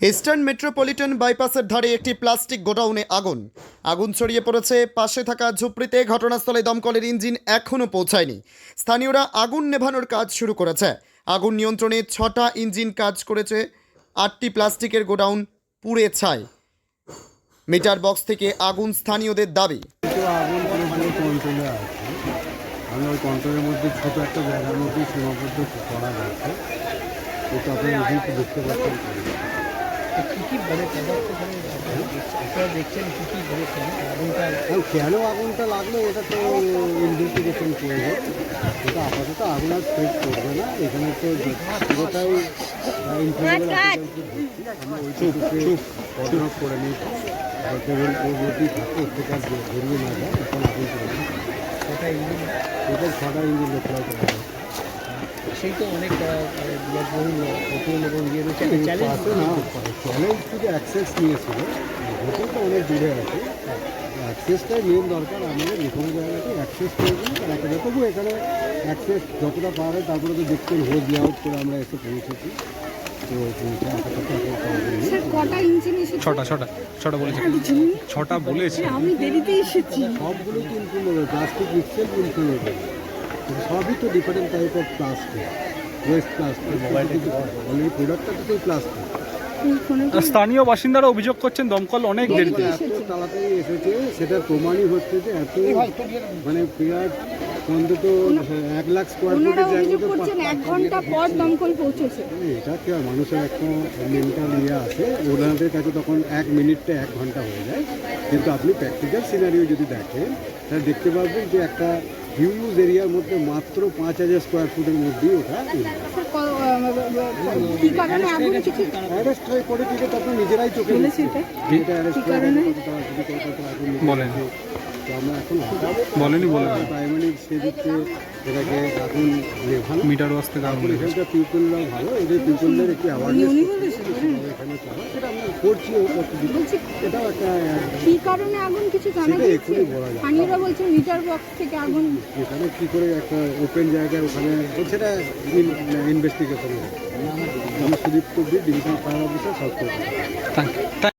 Eastern metropolitan বাইপাসের ধারে একটি plastic গোডাউনে আগুন। আগুন ছড়িয়ে পড়েছে, পাশে থাকা ঝুপড়িতে ঘটনাস্থলে দমকলের ইঞ্জিন এখনও পৌঁছায়নি। স্থানীয়রা আগুন নেভানোর কাজ শুরু করেছে। আগুন নিয়ন্ত্রণে ছটা ইঞ্জিন কাজ করেছে, আটটি প্লাস্টিকের গোডাউন পুড়ে ছাই। মিটার বক্স থেকে আগুন স্থানীয়দের দাবি। এটা আপনি দেখতে পাচ্ছেন। কি কি বলেছেন আপনারা দেখছেন কি কি বলেছেন আগুনটা কেন আগুনটা লাগল এটা তো ইনভেস্টিগেশন করবে এটা আপাতত আগুন আর স্প্রেড করবে না এখানে তো পুরোটাই আমরা ওইটুকুকে করে নিয়েছি কেবল থাকে এর থেকে না যায় এখন আগুন চলছে ওটা ইঞ্জিন এটা ছটা ইঞ্জিন সেই তো অনেক বিলাসবহুল হোটেল এবং ইয়ে রয়েছে। পাশে না চ্যালেঞ্জ শুধু অ্যাক্সেস নিয়েছিল। হোটেল তো অনেক দূরে আছে। অ্যাক্সেসটাই মেন দরকার আমাদের যে কোনো জায়গাতে অ্যাক্সেস প্রয়োজন তার একটা তবু এখানে অ্যাক্সেস যতটা পারে তারপরে তো দেখছেন হোজ আউট করে আমরা এসে পৌঁছেছি। পাওয়া ছটা ছটা ছটা বলেছে। ছটা বলেছে। আমি দেরিতে এসেছি। সবগুলো কিন্তু প্লাস্টিক মিক্সেল কিন্তু সবই তো different type of plastic waste plastic already প্রোডাক্টটা তো সেই প্লাস্টিক স্থানীয় বাসিন্দারা অভিযোগ করছেন দমকল অনেক দেরিতে। এত তাড়াতাড়ি এসেছে সেটার প্রমাণই হচ্ছে যে এত মানে প্রায় অন্তত এক লাখ স্কোয়ার ফুটের অভিযোগ জায়গাতে এক ঘণ্টা পর দমকল পৌঁছেছে। এটা কি আর মানুষের একটা মেন্টাল ইয়ে আছে? ওনাদের কাছে তখন এক মিনিটটা এক ঘণ্টা হয়ে যায়। কিন্তু আপনি প্র্যাকটিক্যাল সিনারিও যদি দেখেন তাহলে দেখতে পাবেন যে একটা হিউজ এরিয়ার মধ্যে মাত্র পাঁচ হাজার স্কোয়ার ফুটের মধ্যেই ওঠা অ্যারেস্ট হয়ে পড়ে আপনি নিজেরাই চোখে বলেছে এটা? অ্যারেস্ট হয়ে বলেন। আমরা এখন বলেনি বলে প্রাইমারি সেদিকে এটাকে আগুন নেভানো মিটার ওয়াশ থেকে লেগেছে। এখানকার পিপলরাও ভালো এদের পিপলদের একটু অ্যাওয়ারনেস এখানে চলা সেটা আমরা করছি এটাও একটা কি কারণে আগুন কিছু জানা সেটা এক্ষুনি বলা যায় স্থানীয়রা বলছেন মিটার বক্স থেকে আগুন এখানে কী করে একটা ওপেন জায়গায় ওখানে সেটা ইনভেস্টিগেশন আমি Sudip Kabir division fire officer সব থ্যাংক ইউ